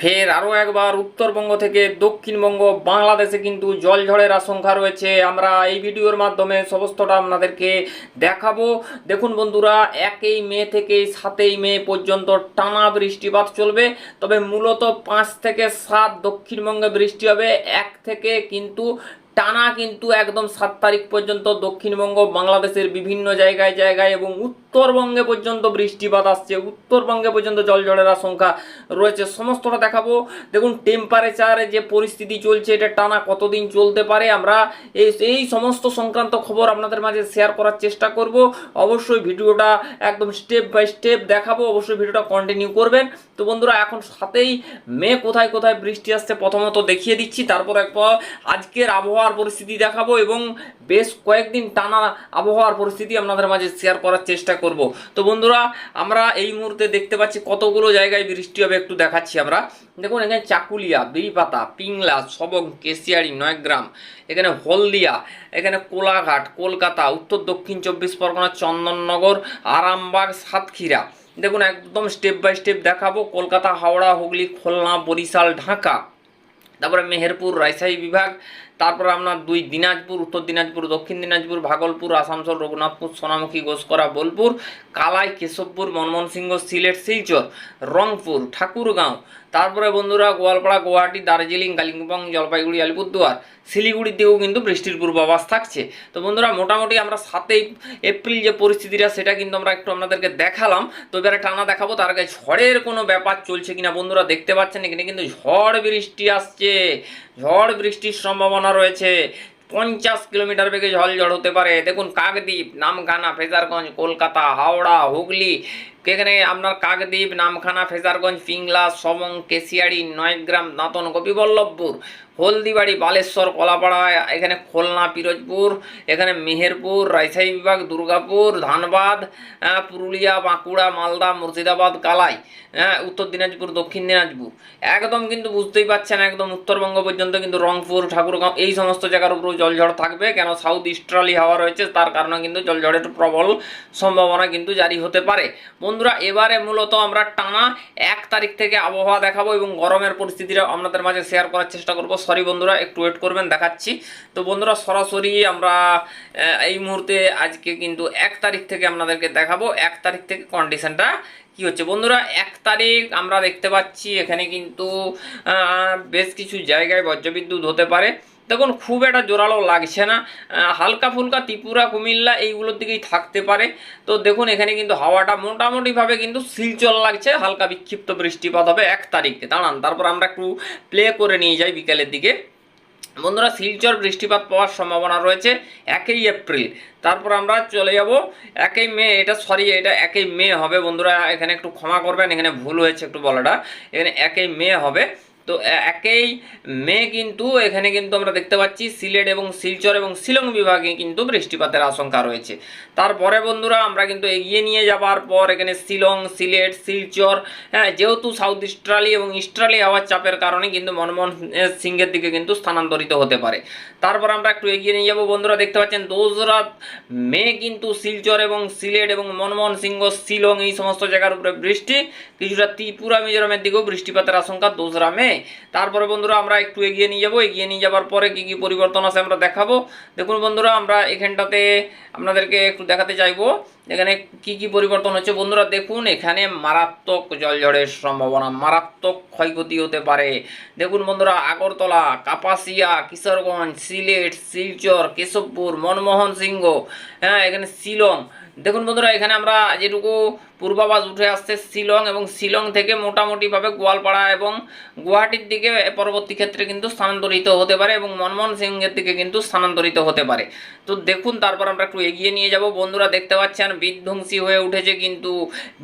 ফের আরও একবার উত্তরবঙ্গ থেকে দক্ষিণবঙ্গ, বাংলাদেশে কিন্তু জল ঝড়ের আশঙ্কা রয়েছে। আমরা এই ভিডিওর মাধ্যমে সমস্তটা আপনাদেরকে দেখাবো। দেখুন বন্ধুরা, একই মে থেকে সাতই মে পর্যন্ত টানা বৃষ্টিপাত চলবে। তবে মূলত পাঁচ থেকে সাত দক্ষিণবঙ্গে বৃষ্টি হবে, এক থেকে কিন্তু টানা কিন্তু একদম সাত তারিখ পর্যন্ত দক্ষিণবঙ্গ, বাংলাদেশের বিভিন্ন জায়গায় জায়গায় এবং উত্তরবঙ্গে পর্যন্ত বৃষ্টিপাত আসছে। উত্তরবঙ্গে পর্যন্ত জল ঝড়ের আশঙ্কা রয়েছে। সমস্তটা দেখাবো। দেখুন টেম্পারেচারে যে পরিস্থিতি চলছে, এটা টানা কতদিন চলতে পারে, আমরা এই এই সমস্ত সংক্রান্ত খবর আপনাদের মাঝে শেয়ার করার চেষ্টা করব। অবশ্যই ভিডিওটা একদম স্টেপ বাই স্টেপ দেখাবো। অবশ্যই ভিডিওটা কন্টিনিউ করবেন। তো বন্ধুরা, এখন সাথেই মে, কোথায় কোথায় বৃষ্টি আসছে প্রথমত দেখিয়ে দিচ্ছি। তারপর একবার আজকের আবহাওয়ার পরিস্থিতি দেখাবো এবং বেশ কয়েকদিন টানা আবহাওয়ার পরিস্থিতি আপনাদের মাঝে শেয়ার করার চেষ্টা করব। তো বন্ধুরা, আমরা এই মুহূর্তে দেখতে পাচ্ছি কতগুলো জায়গায় বৃষ্টি হবে একটু দেখাচ্ছি আমরা। দেখুন, এখানে চাকুলিয়া বিড়িপাতা পিংলা, সবং, কেশিয়ারি, নয়গ্রাম, এখানে হলদিয়া, এখানে কোলাঘাট, কলকাতা, উত্তর দক্ষিণ চব্বিশ পরগনা, চন্দননগর, আরামবাগ, সাতক্ষীরা। দেখুন, একদম স্টেপ বাই স্টেপ দেখাবো। কলকাতা, হাওড়া, হুগলি, খুলনা, বরিশাল, ঢাকা। তারপরে মেহেরপুর, রাজশাহী বিভাগ। তারপরে আপনার দুই দিনাজপুর, উত্তর দিনাজপুর, দক্ষিণ দিনাজপুর, ভাগলপুর, আসানসোল, রঘুনাথপুর, সোনামুখী ঘোষকরা বোলপুর, কালাই, কেশবপুর মনমোহনসিংহ সিলেট, শিলচর, রংপুর, ঠাকুরগাঁও। তারপরে বন্ধুরা গোয়ালপাড়া, গুয়াহাটি, দার্জিলিং, কালিম্পং, জলপাইগুড়ি, আলিপুরদুয়ার, শিলিগুড়ির দিকেও কিন্তু বৃষ্টির পূর্বাভাস থাকছে। তো বন্ধুরা মোটামুটি আমরা সাতই এপ্রিল যে পরিস্থিতিটা, সেটা কিন্তু আমরা একটু আপনাদেরকে দেখালাম। তো এবারে টানা দেখাবো, তার আগে ঝড়ের কোনো ব্যাপার চলছে কিনা বন্ধুরা দেখতে পাচ্ছেন, এখানে কিন্তু ঝড় বৃষ্টি আসছে। ঝড় বৃষ্টির সম্ভাবনা রয়েছে। পঞ্চাশ কিলোমিটার বেগে জল ঝড় হতে পারে। দেখুন, কাকদ্বীপ, নামখানা, ফেজারগঞ্জ, কলকাতা, হাওড়া, হুগলি। এখানে আপনার কাকদ্বীপ, নামখানা, ফেজারগঞ্জ, পিংলা, সবং, কেশিয়াড়ি, নয়গ্রাম দাঁতন গোপীবল্লভপুর। হলদিবাড়ি, বালেশ্বর, কলাপাড়া, এখানে খুলনা, পিরোজপুর, এখানে মেহেরপুর, রাজশাহী বিভাগ, দুর্গাপুর, ধানবাদ পুরুলিয়া, বাঁকুড়া, মালদা, মুর্শিদাবাদ, কালাই হ্যাঁ উত্তর দিনাজপুর, দক্ষিণ দিনাজপুর। একদম কিন্তু বুঝতেই পারছেন একদম উত্তরবঙ্গ পর্যন্ত কিন্তু রংপুর, ঠাকুরগাঁও, এই সমস্ত জায়গার উপরেও জলঝড় থাকবে। কেন? সাউথ ইস্টার্লি হাওয়া রয়েছে, তার কারণে কিন্তু জলঝড়ের প্রবল সম্ভাবনা কিন্তু জারি হতে পারে। বন্ধুরা, এবারে মূলত আমরা টানা এক তারিখ থেকে আবহাওয়া দেখাবো এবং গরমের পরিস্থিতিটা আপনাদের মাঝে শেয়ার করার চেষ্টা করব। সরি বন্ধুরা, একটু ওয়েট করবেন, দেখাচ্ছি। তো বন্ধুরা, সরাসরি আমরা এই মুহূর্তে আজকে কিন্তু এক তারিখ থেকে আপনাদেরকে দেখাবো, এক তারিখ থেকে কন্ডিশনটা কি হচ্ছে। বন্ধুরা, এক তারিখ আমরা দেখতে পাচ্ছি, এখানে কিন্তু বেশ কিছু জায়গায় বজ্রবিদ্যুৎ হতে পারে। দেখুন, খুব একটা জোরালো লাগছে না। হালকা ফুলকা ত্রিপুরা, কুমিল্লা এইগুলোর দিকেই থাকতে পারে। তো দেখুন, এখানে কিন্তু হাওয়াটা মোটামুটিভাবে কিন্তু শিলচল লাগছে। হালকা বিক্ষিপ্ত বৃষ্টিপাত হবে এক তারিখে। দাঁড়ান, তারপর আমরা একটু প্লে করে নিয়ে যাই বিকেলের দিকে। বন্ধুরা, শিলচর বৃষ্টিপাত পাওয়ার সম্ভাবনা রয়েছে একই এপ্রিল। তারপর আমরা চলে যাব একই মে, এটা সরি এটা একই মে হবে। বন্ধুরা, এখানে একটু ক্ষমা করবেন, এখানে ভুল হয়েছে একটু বলাটা। এখানে একই মে হবে। তো একেই মে কিন্তু এখানে কিন্তু আমরা দেখতে পাচ্ছি সিলেট এবং শিলচর এবং শিলং বিভাগে কিন্তু বৃষ্টিপাতের আশঙ্কা রয়েছে। তারপরে বন্ধুরা আমরা কিন্তু এগিয়ে নিয়ে যাবার পর এখানে শিলং, সিলেট, শিলচর হ্যাঁ যেহেতু সাউথ ইস্ট্রালি এবং ইস্ট্রালি হাওয়ার চাপের কারণে কিন্তু মনমোহন সিংহের দিকে কিন্তু স্থানান্তরিত হতে পারে। তারপর আমরা একটু এগিয়ে নিয়ে যাব। বন্ধুরা দেখতে পাচ্ছেন দোসরা মে কিন্তু শিলচর এবং সিলেট এবং মনমোহন সিংহ, শিলং এই সমস্ত জায়গার উপরে বৃষ্টি, কিছুটা ত্রিপুরা, মিজোরামের দিকেও বৃষ্টিপাতের আশঙ্কা দোসরা মে। তারপরে বন্ধুরা আমরা একটু এগিয়ে নিয়ে যাব। এগিয়ে নিয়ে যাবার পরে কি কি পরিবর্তন আছে আমরা দেখাবো। দেখুন বন্ধুরা, আমরা এখানটাতে আপনাদেরকে একটু দেখাতে চাইব। এখানে কি কি পরিবর্তন হচ্ছে বন্ধুরা, দেখুন, এখানে মারাত্মক জলঝড়ের সম্ভাবনা, মারাত্মক ক্ষয়ক্ষতি হতে পারে। দেখুন বন্ধুরা, আগরতলা, কাপাসিয়া, কিশোরগঞ্জ, সিলেট, শিলচর, কেশবপুর, মনমোহন সিংহ হ্যাঁ এখানে শিলং। দেখুন বন্ধুরা, এখানে আমরা যেটুকু পূর্বাভাস উঠে আসছে শিলং এবং শিলং থেকে মোটামুটিভাবে গোয়ালপাড়া এবং গুয়াহাটির দিকে পরবর্তী ক্ষেত্রে কিন্তু স্থানান্তরিত হতে পারে এবং মনমোহন সিংয়ের দিকে কিন্তু স্থানান্তরিত হতে পারে। তো দেখুন, তারপর আমরা একটু এগিয়ে নিয়ে যাব। বন্ধুরা দেখতে পাচ্ছেন, বিধ্বংসী হয়ে উঠেছে কিন্তু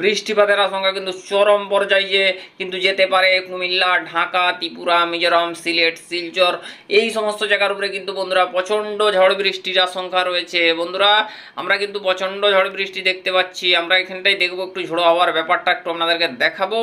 বৃষ্টিপাতের আশঙ্কা কিন্তু চরম পর্যায়ে কিন্তু যেতে পারে। কুমিল্লা, ঢাকা, ত্রিপুরা, মিজোরাম, সিলেট, শিলচর এই সমস্ত জায়গার উপরে কিন্তু বন্ধুরা প্রচণ্ড ঝড় বৃষ্টির আশঙ্কা রয়েছে। বন্ধুরা, আমরা কিন্তু প্রচণ্ড ঝড় বৃষ্টি দেখতে পাচ্ছি। আমরা এখানটাই দেখব একটু ঝোড়ো হওয়ার ব্যাপারটা একটু আপনাদেরকে দেখাবো।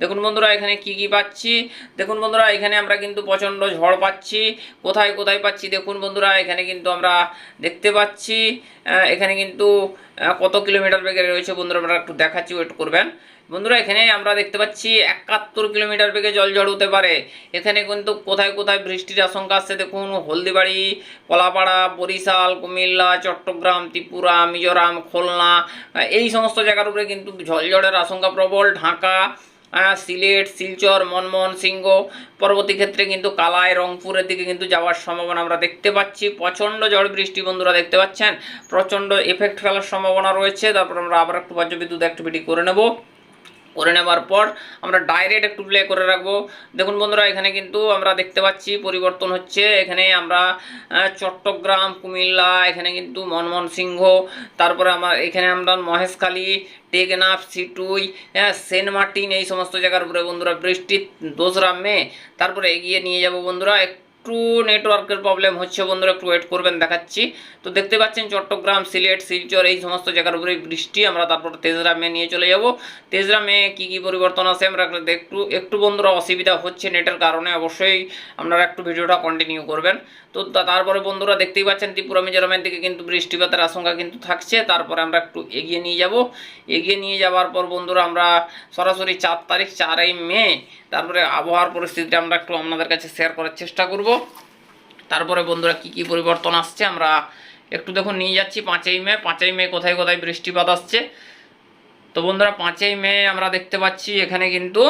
দেখুন বন্ধুরা, এখানে কি কি পাচ্ছি? দেখুন বন্ধুরা, এখানে আমরা কিন্তু প্রচণ্ড ঝড় পাচ্ছি। কোথায় কোথায় পাচ্ছি? দেখুন বন্ধুরা, এখানে কিন্তু আমরা দেখতে পাচ্ছি এখানে কিন্তু কত কিলোমিটার বেগে রয়েছে বন্ধুরা আমরা একটু দেখাচ্ছি, ওয়েট করবেন। বন্ধুরা, এখানে আমরা দেখতে পাচ্ছি একাত্তর কিলোমিটার বেগে জল ঝড় হতে পারে। এখানে কিন্তু কোথায় কোথায় বৃষ্টির আশঙ্কা আসছে দেখুন, হলদিবাড়ি, কলাপাড়া, বরিশাল, কুমিল্লা, চট্টগ্রাম, ত্রিপুরা, মিজোরাম, খুলনা, এই সমস্ত জায়গার উপরে কিন্তু ঝড়ের আশঙ্কা প্রবল। ঢাকা সিলেট, শিলচর, মনমোহন সিংহ, পরবর্তী ক্ষেত্রে কিন্তু কালাই, রংপুরের দিকে কিন্তু যাওয়ার সম্ভাবনা আমরা দেখতে পাচ্ছি। প্রচণ্ড ঝড় বৃষ্টি বন্ধুরা দেখতে পাচ্ছেন। প্রচণ্ড এফেক্ট ফেলার সম্ভাবনা রয়েছে। তারপর আমরা আবার একটু বজ্রবিদ্যুৎ অ্যাক্টিভিটি করে নেব। করে নেবার পর আমরা ডাইরেক্ট একটু প্লে করে রাখব। দেখুন বন্ধুরা, এখানে কিন্তু আমরা দেখতে পাচ্ছি পরিবর্তন হচ্ছে। এখানে আমরা চট্টগ্রাম, কুমিল্লা, এখানে কিন্তু মনমোহন সিংহ, তারপরে আমার, এখানে আমরা মহেশখালী টেকনাফ, সিটুই হ্যাঁ সেন্ট মার্টিন, এই সমস্ত জায়গার উপরে বন্ধুরা বৃষ্টির দোসরা মে, তারপরে এগিয়ে নিয়ে যাব বন্ধুরা। একটু নেটওয়ার্কের প্রবলেম হচ্ছে বন্ধুরা, একটু ওয়েট করবেন, দেখাচ্ছি। তো দেখতে পাচ্ছেন চট্টগ্রাম, সিলেট, শিলচর, এই সমস্ত জায়গার উপরে বৃষ্টি। আমরা তারপর তেসরা মে নিয়ে চলে যাব। তেসরা মে কী কী পরিবর্তন আছে আমরা একটু একটু বন্ধুরা অসুবিধা হচ্ছে নেটের কারণে, অবশ্যই আপনারা একটু ভিডিওটা কন্টিনিউ করবেন। তো তারপরে বন্ধুরা দেখতেই পাচ্ছেন ত্রিপুরা, মিজোরামের দিকে কিন্তু বৃষ্টিপাতের আশঙ্কা কিন্তু থাকছে। তারপরে আমরা একটু এগিয়ে নিয়ে যাব। এগিয়ে নিয়ে যাওয়ার পর বন্ধুরা আমরা সরাসরি চার তারিখ, চারই মে, তারপরে আবহাওয়ার পরিস্থিতিটা আমরা একটু আপনাদের কাছে শেয়ার করার চেষ্টা করব। তারপরে বন্ধুরা কি কি পরিবর্তন আসছে, আমরা একটু দেখুন নিয়ে যাচ্ছি পাঁচই মে পাঁচই মে কোথায় কোথায় বৃষ্টিপাত আসছে। তো বন্ধুরা, পাঁচই মে আমরা দেখতে পাচ্ছি, এখানে কিন্তু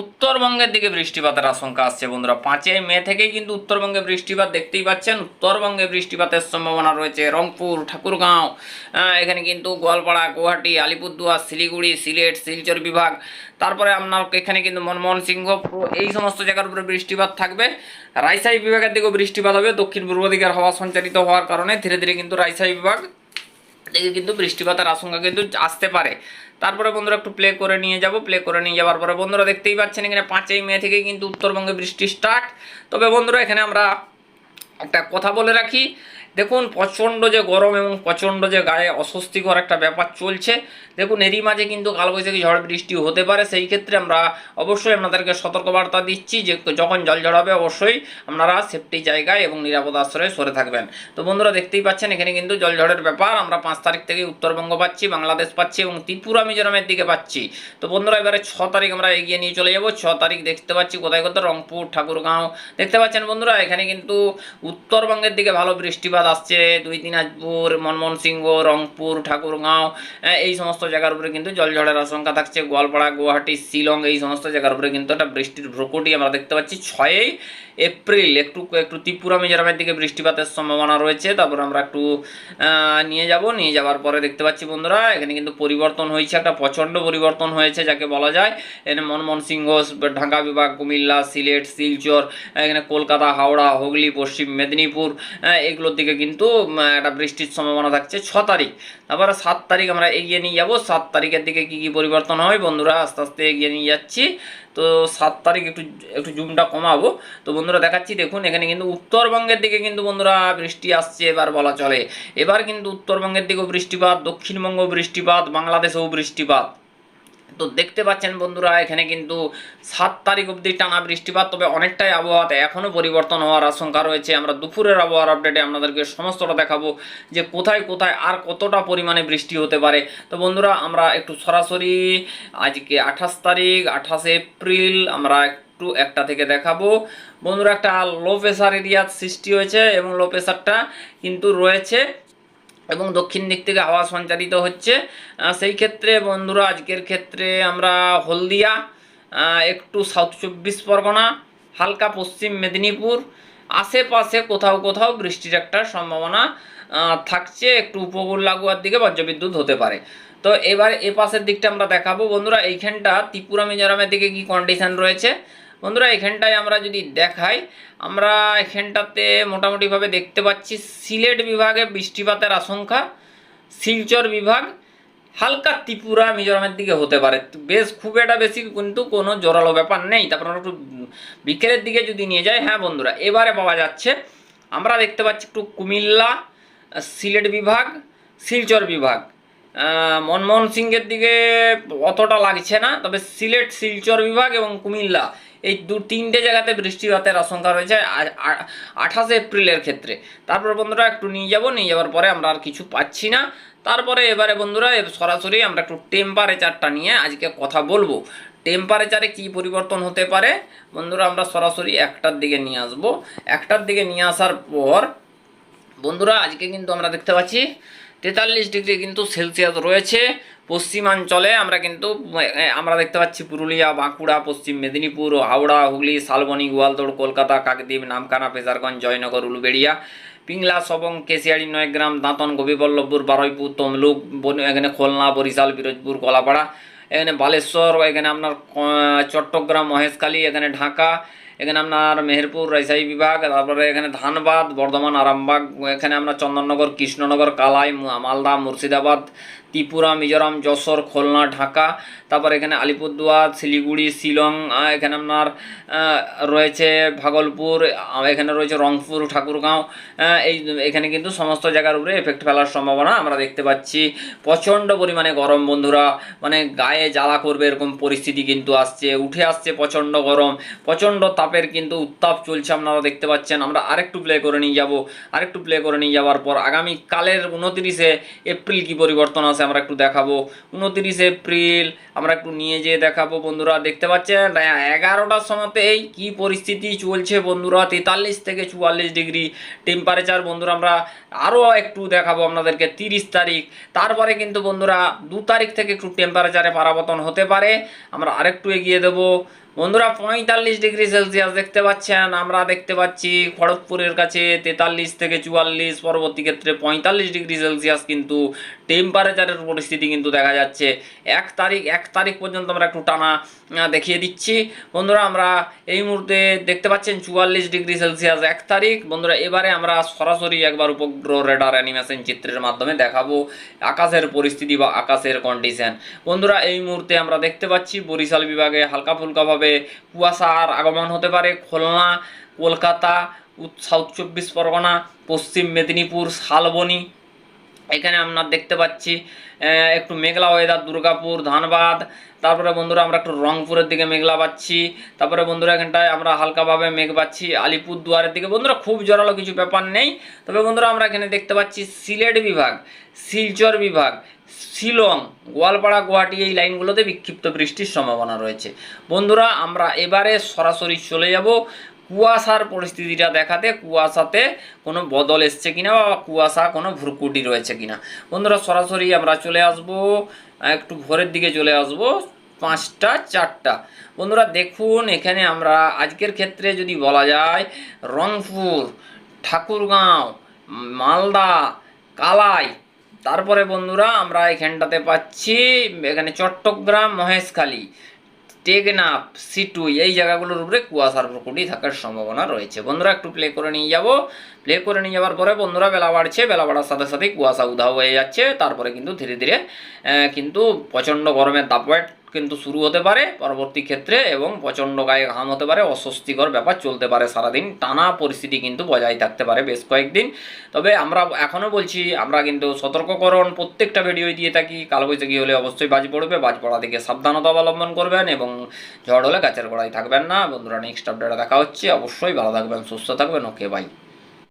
উত্তরবঙ্গের দিকে বৃষ্টিপাতের আশঙ্কা আসছে বন্ধুরা। পাঁচই মে থেকেই কিন্তু উত্তরবঙ্গে বৃষ্টিপাত দেখতেই পাচ্ছেন। উত্তরবঙ্গে বৃষ্টিপাতের সম্ভাবনা রয়েছে রংপুর, ঠাকুরগাঁও এখানে কিন্তু গোয়ালপাড়া, গুয়াহাটি, আলিপুরদুয়ার, শিলিগুড়ি, সিলেট, শিলচর বিভাগ, তারপরে আপনার এখানে কিন্তু মনমোহন সিংহ এই সমস্ত জায়গার উপরে বৃষ্টিপাত থাকবে। রাজশাহী বিভাগের দিকেও বৃষ্টিপাত হবে। দক্ষিণ পূর্ব দিকের হাওয়া সঞ্চারিত হওয়ার কারণে ধীরে ধীরে কিন্তু রাজশাহী বিভাগ থেকে কিন্তু বৃষ্টিপাতের আশঙ্কা কিন্তু আসতে পারে। তারপরে বন্ধুরা একটু প্লে করে নিয়ে যাব। প্লে করে নিয়ে যাওয়ার পরে বন্ধুরা দেখতেই পাচ্ছেন, এখানে পাঁচই মে থেকে কিন্তু উত্তরবঙ্গে বৃষ্টি স্টার্ট তবে বন্ধুরা এখানে আমরা একটা কথা বলে রাখি। দেখুন, প্রচণ্ড যে গরম এবং প্রচণ্ড যে গায়ে অস্বস্তিকর একটা ব্যাপার চলছে। দেখুন, এরই মাঝে কিন্তু কালবৈশাখী ঝড় বৃষ্টি হতে পারে। সেই ক্ষেত্রে আমরা অবশ্যই আপনাদেরকে সতর্কবার্তা দিচ্ছি যে যখন জল ঝড় হবে, অবশ্যই আপনারা সেফটি জায়গায় এবং নিরাপদ আশ্রয়ে সরে থাকবেন। তো বন্ধুরা, দেখতেই পাচ্ছেন, এখানে কিন্তু জল ঝড়ের ব্যাপার। আমরা পাঁচ তারিখ থেকে উত্তরবঙ্গ পাচ্ছি, বাংলাদেশ পাচ্ছি এবং ত্রিপুরা, মিজোরামের দিকে পাচ্ছি। তো বন্ধুরা, এবারে ছ তারিখ আমরা এগিয়ে নিয়ে চলে যাব। ছ তারিখ দেখতে পাচ্ছি কোথায় কোথায়, রংপুর, ঠাকুরগাঁও। দেখতে পাচ্ছেন বন্ধুরা, এখানে কিন্তু উত্তরবঙ্গের দিকে ভালো বৃষ্টিপাত আসছে দুই দিনাজপুর মনমোহন সিংহ রংপুর ঠাকুরগাঁও এই সমস্ত জায়গার উপরে কিন্তু জল ঝড়ের আশঙ্কা থাকছে। গোয়ালপাড়া গুয়াহাটি শিলং এই সমস্ত জায়গার উপরে কিন্তু একটা বৃষ্টির ভ্রকুটি আমরা দেখতে পাচ্ছি। ছয়ই এপ্রিল একটু একটু ত্রিপুরা মিজোরামের দিকে বৃষ্টিপাতের সম্ভাবনা রয়েছে। তারপর আমরা একটু নিয়ে যাব। নিয়ে যাওয়ার পরে দেখতে পাচ্ছি বন্ধুরা এখানে কিন্তু পরিবর্তন হয়েছে একটা প্রচণ্ড পরিবর্তন হয়েছে যাকে বলা যায়। এখানে মনমোহন সিংহ ঢাকা বিভাগ কুমিল্লা সিলেট শিলচর এখানে কলকাতা হাওড়া হুগলি পশ্চিম মেদিনীপুর আহ, এগুলোর দিকে কিন্তু একটা বৃষ্টির সম্ভাবনা থাকছে ছ তারিখ। তারপরে সাত তারিখ আমরা এগিয়ে নিয়ে যাব। সাত তারিখের দিকে কি কি পরিবর্তন হয় বন্ধুরা? আস্তে আস্তে এগিয়ে নিয়ে যাচ্ছি। তো সাত তারিখ একটু একটু জুমটা কমাবো। তো বন্ধুরা দেখাচ্ছি, দেখুন, এখানে কিন্তু উত্তরবঙ্গের দিকে কিন্তু বন্ধুরা বৃষ্টি আসছে, এবার বলা চলে। এবার কিন্তু উত্তরবঙ্গের দিকেও বৃষ্টিপাত দক্ষিণবঙ্গ বৃষ্টিপাত, বাংলাদেশেও বৃষ্টিপাত। তো দেখতে পাচ্ছেন বন্ধুরা, এখানে কিন্তু সাত তারিখ অবধি টানা বৃষ্টিপাত, তবে অনেকটাই আবহাওয়াতে এখনও পরিবর্তন হওয়ার আশঙ্কা রয়েছে। আমরা দুপুরের আবহাওয়ার আপডেটে আপনাদেরকে সমস্তটা দেখাবো যে কোথায় কোথায় আর কতটা পরিমাণে বৃষ্টি হতে পারে। তো বন্ধুরা, আমরা একটু সরাসরি আজকে আঠাশ তারিখ, আঠাশে এপ্রিল, আমরা একটু একটা থেকে দেখাবো। বন্ধুরা, একটা লো প্রেশার এরিয়ার সৃষ্টি হয়েছে এবং লো প্রেশারটা কিন্তু রয়েছে। এবং দক্ষিণ দিক থেকে হাওয়া সঞ্চারিত হচ্ছে। সেই ক্ষেত্রে বন্ধুরা, আজকের ক্ষেত্রে আমরা হলদিয়া একটু সাউথ চব্বিশ পরগনা, হালকা পশ্চিম মেদিনীপুর, আশেপাশে কোথাও কোথাও বৃষ্টির একটা সম্ভাবনা থাকছে। একটু উপকূল লাগুয়ার দিকে বজ্রবিদ্যুৎ হতে পারে। তো এবার এ পাশের দিকটা আমরা দেখাবো। বন্ধুরা, এইখানটা ত্রিপুরা, মিজোরামের দিকে কি কন্ডিশন রয়েছে? বন্ধুরা, এখানটায় আমরা যদি দেখাই, আমরা এখানটাতে মোটামুটিভাবে দেখতে পাচ্ছি সিলেট বিভাগে বৃষ্টিপাতের আশঙ্কা, শিলচর বিভাগ, হালকা ত্রিপুরা, মিজোরামের দিকে হতে পারে। বেশ, খুব একটা বেশি কিন্তু কোনো জোরালো ব্যাপার নেই। তারপর আমরা একটু বিকেলের দিকে যদি নিয়ে যাই হ্যাঁ বন্ধুরা, এবারে পাওয়া যাচ্ছে, আমরা দেখতে পাচ্ছি একটু কুমিল্লা, সিলেট বিভাগ, শিলচর বিভাগ। মনমোহন সিংয়ের দিকে অতটা লাগছে না, তবে সিলেট, শিলচর বিভাগ এবং কুমিল্লা এই দু, তিনটে জায়গাতে বৃষ্টিপাতের আশঙ্কা রয়েছে আঠাশে এপ্রিলের ক্ষেত্রে। তারপর বন্ধুরা একটু নিয়ে যাব, নিয়ে যাওয়ার পরে আমরা আর কিছু পাচ্ছি না। তারপরে এবারে বন্ধুরা সরাসরি আমরা একটু টেম্পারেচারটা নিয়ে আজকে কথা বলব। টেম্পারেচারে কি পরিবর্তন হতে পারে? বন্ধুরা, আমরা সরাসরি একটার দিকে নিয়ে আসব। একটার দিকে নিয়ে আসার পর, বন্ধুরা, আজকে কিন্তু আমরা দেখতে পাচ্ছি তেতাল্লিশ ডিগ্রি কিন্তু সেলসিয়াস রয়েছে। পশ্চিমাঞ্চলে আমরা কিন্তু আমরা দেখতে পাচ্ছি পুরুলিয়া, বাঁকুড়া, পশ্চিম মেদিনীপুর, হাওড়া, হুগলি, শালবনী গোয়ালতোড় কলকাতা, কাকদ্বীপ, নামখানা পেজারগঞ্জ জয়নগর, উলুবেড়িয়া, পিংলা, সবং কেশিয়াড়ি নয়গ্রাম, দাঁতন, গোপীবল্লভপুর, বারুইপুর, তমলুক এখানে খুলনা, বরিশাল, পিরোজপুর কলাপাড়া এখানে বালেশ্বর, এখানে আপনার চট্টগ্রাম, মহেশখালী, এখানে ঢাকা এখানে আপনার মেহেরপুর, রাজশাহী বিভাগ, তারপরে এখানে ধানবাদ, বর্ধমান, আরামবাগ, এখানে আমরা চন্দননগর, কৃষ্ণনগর, কালাই মালদা, মুর্শিদাবাদ, ত্রিপুরা, মিজোরাম, যশোর, খুলনা, ঢাকা, তারপর এখানে আলিপুরদুয়ার, শিলিগুড়ি, শিলং এখানে আপনার রয়েছে ভাগলপুর এখানে রয়েছে রংপুর, ঠাকুরগাঁও এই এখানে কিন্তু সমস্ত জায়গার উপরে এফেক্ট ফেলার সম্ভাবনা আমরা দেখতে পাচ্ছি। প্রচণ্ড পরিমাণে গরম বন্ধুরা মানে গায়ে জ্বালা করবে এরকম পরিস্থিতি কিন্তু আসছে, উঠে আসছে প্রচণ্ড গরম, প্রচণ্ড তাপের কিন্তু উত্তাপ চলছে, আপনারা দেখতে পাচ্ছেন। আমরা আরেকটু প্লে করে নিয়ে যাব, আরেকটু প্লে করে নিয়ে যাওয়ার পর আগামী কালের উনতিরিশে এপ্রিল কি পরিবর্তন আছে আমরা একটু দেখাবো। উনতিরিশে এপ্রিল আমরা একটু নিয়ে যেয়ে দেখাবো, বন্ধুরা। দেখতে পাচ্ছেন? এগারোটার সময়তে এই কি পরিস্থিতি চলছে, বন্ধুরা? তেতাল্লিশ থেকে চুয়াল্লিশ ডিগ্রি টেম্পারেচার বন্ধুরা, আমরা আরও একটু দেখাবো আপনাদেরকে তিরিশ তারিখ। তারপরে কিন্তু, বন্ধুরা, দু তারিখ থেকে একটু টেম্পারেচারে পারাবতন হতে পারে। আমরা আরেকটু এগিয়ে দেবো। বন্ধুরা পঁয়তাল্লিশ ডিগ্রি সেলসিয়াস দেখতে পাচ্ছেন, আমরা দেখতে পাচ্ছি খড়গপুরের কাছে তেতাল্লিশ থেকে চুয়াল্লিশ, পরবর্তী ক্ষেত্রে পঁয়তাল্লিশ ডিগ্রি সেলসিয়াস কিন্তু টেম্পারেচারের পরিস্থিতি কিন্তু দেখা যাচ্ছে। এক তারিখ এক তারিখ পর্যন্ত আমরা একটু টানা দেখিয়ে দিচ্ছি। বন্ধুরা, আমরা এই মুহূর্তে দেখতে পাচ্ছেন চুয়াল্লিশ ডিগ্রি সেলসিয়াস এক তারিখ। বন্ধুরা, এবারে আমরা সরাসরি একবার উপগ্রহ রেডার অ্যানিমেশন চিত্রের মাধ্যমে দেখাবো আকাশের পরিস্থিতি বা আকাশের কন্ডিশন বন্ধুরা, এই মুহূর্তে আমরা দেখতে পাচ্ছি বরিশাল বিভাগে হালকা ফুলকাভাবে কুয়াশার আগমন হতে পারে খুলনা কলকাতা সাউথ চব্বিশ পরগনা পশ্চিম মেদিনীপুর শালবনী এখানে আপনার দেখতে পাচ্ছি একটু মেঘলা ওয়েদার দুর্গাপুর, ধানবাদ। তারপরে বন্ধুরা আমরা একটু রংপুরের দিকে মেঘলা পাচ্ছি। তারপরে বন্ধুরা এখানটায় আমরা হালকাভাবে মেঘ পাচ্ছি আলিপুর দুয়ারের দিকে। বন্ধুরা খুব জোরালো কিছু ব্যাপার নেই। তবে বন্ধুরা আমরা এখানে দেখতে পাচ্ছি সিলেট বিভাগ, শিলচর বিভাগ, শিলং, গোয়ালপাড়া, গুয়াহাটি এই লাইনগুলোতে বিক্ষিপ্ত বৃষ্টির সম্ভাবনা রয়েছে। বন্ধুরা আমরা এবারে সরাসরি চলে যাব। কুয়াশার পরিস্থিতিটা দেখাতে কুয়াশাতে কোনো বদল এসছে কিনা বা কুয়াশা কোনো ভ্রুকুটি রয়েছে কিনা। বন্ধুরা, সরাসরি আমরা চলে আসব একটু ভোরের দিকে চলে আসব, পাঁচটা, চারটা। বন্ধুরা, দেখুন, এখানে আমরা আজকের ক্ষেত্রে যদি বলা যায়, রংপুর, ঠাকুরগাঁও, মালদা, কালাই, তারপরে বন্ধুরা আমরা এখানটাতে পাচ্ছি, এখানে চট্টগ্রাম, মহেশখালী। টেকনাফ সিটুই এই জায়গাগুলোর উপরে কুয়াশার প্রকৃতি থাকার সম্ভাবনা রয়েছে। বন্ধুরা, একটু প্লে করে নিয়ে যাব। প্লে করে নিয়ে যাওয়ার পরে বন্ধুরা, বেলা বাড়ছে। বেলা বাড়ার সাথে সাথে কুয়াশা উধাও হয়ে যাচ্ছে। তারপরে কিন্তু ধীরে ধীরে কিন্তু প্রচণ্ড গরমের দাপট কিন্তু শুরু হতে পারে পরবর্তী ক্ষেত্রে এবং প্রচণ্ড গায়ে ঘাম হতে পারে, অস্বস্তিকর ব্যাপার চলতে পারে সারাদিন। টানা পরিস্থিতি কিন্তু বজায় থাকতে পারে বেশ কয়েকদিন। তবে আমরা এখনও বলছি, আমরা কিন্তু সতর্ককরণ প্রত্যেকটা ভিডিও দিয়ে থাকি। কালবৈশাখী হলে অবশ্যই বাজ পড়বে, বাজ পড়া থেকে সাবধানতা অবলম্বন করবেন এবং ঝড় হলে গাছের গোড়ায় থাকবেন না। বন্ধুরা নেক্সট আপডেটে দেখা হচ্ছে। অবশ্যই ভালো থাকবেন, সুস্থ থাকবেন। Okay bye